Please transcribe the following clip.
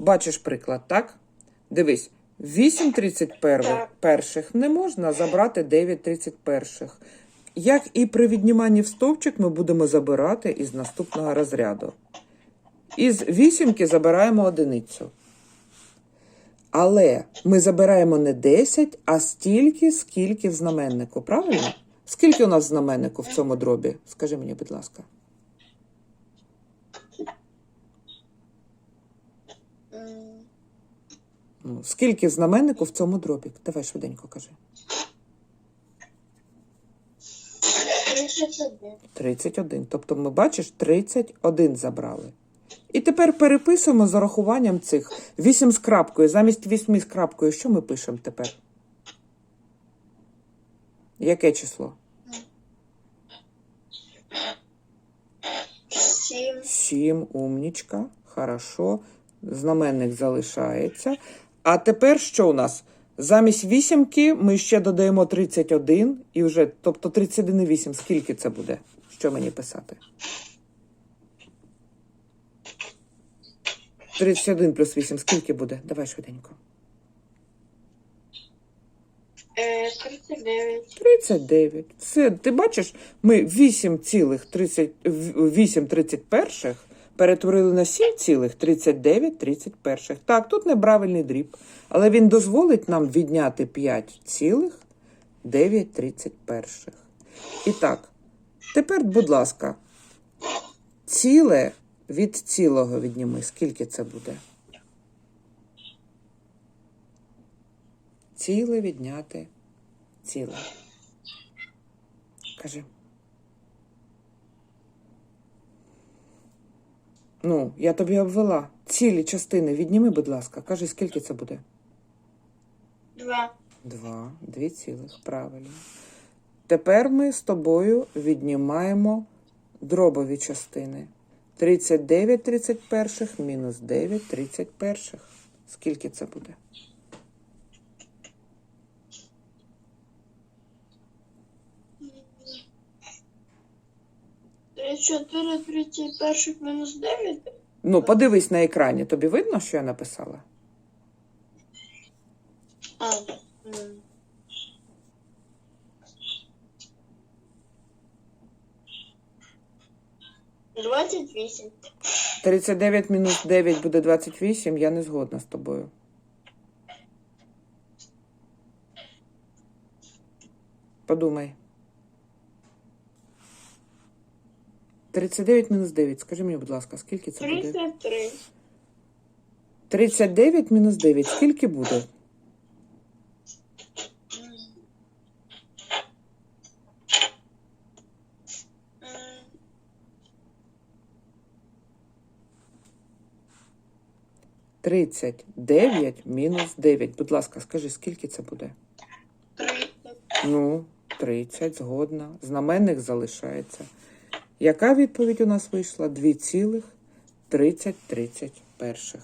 Бачиш приклад, так? Дивись, 8 31 Так. перших не можна забрати 9 31. Як і при відніманні в стовпчик ми будемо забирати із наступного розряду. Із вісімки забираємо одиницю. Але ми забираємо не 10, а стільки, скільки в знаменнику, правильно? Скільки у нас в знаменнику в цьому дробі? Скажи мені, будь ласка. М, Ну, Скільки знаменнику в цьому дробі? Давай швиденько кажи. 31. 31. Тобто ми, бачиш, 31 забрали. І тепер переписуємо з урахуванням цих 8 з крапкою. Замість 8 з крапкою, що ми пишемо тепер? Яке число? 7. 7, умнічка. Хорошо. Знаменник залишається. А тепер що у нас? Замість вісімки ми ще додаємо 31 і вже, тобто 31 і 8. Скільки це буде? Що мені писати? 31 плюс 8 скільки буде? Давай швиденько. Е, 39. 39. Все, ти бачиш, ми 8,8 31 перетворили на 7,39 Так, тут неправильний дріб, але він дозволить нам відняти 5,9 31. І так, тепер, будь ласка, ціле від цілого відніми. Скільки це буде? Ціле відняти ціле. Кажи. Ну, я тобі обвела. Цілі частини відніми, будь ласка. Кажи, скільки це буде? Два. Два. Дві цілих. Правильно. Тепер ми з тобою віднімаємо дробові частини. 39 31 мінус 9 31. Скільки це буде? 34, 31 мінус 9. Ну, подивись на екрані. Тобі видно, що я написала? А. м. Двадцять вісім. 39 мінус 9 буде 28, я не згодна з тобою. Подумай. 39 мінус 9. Скажи мені, будь ласка, скільки це буде? Тридцять три. 39 мінус 9. Скільки буде? М, 39 мінус 9. Будь ласка, скажи, скільки це буде? Тридцять. Ну, 30, згодна. Знаменник залишається. Яка відповідь у нас вийшла? 2,3031.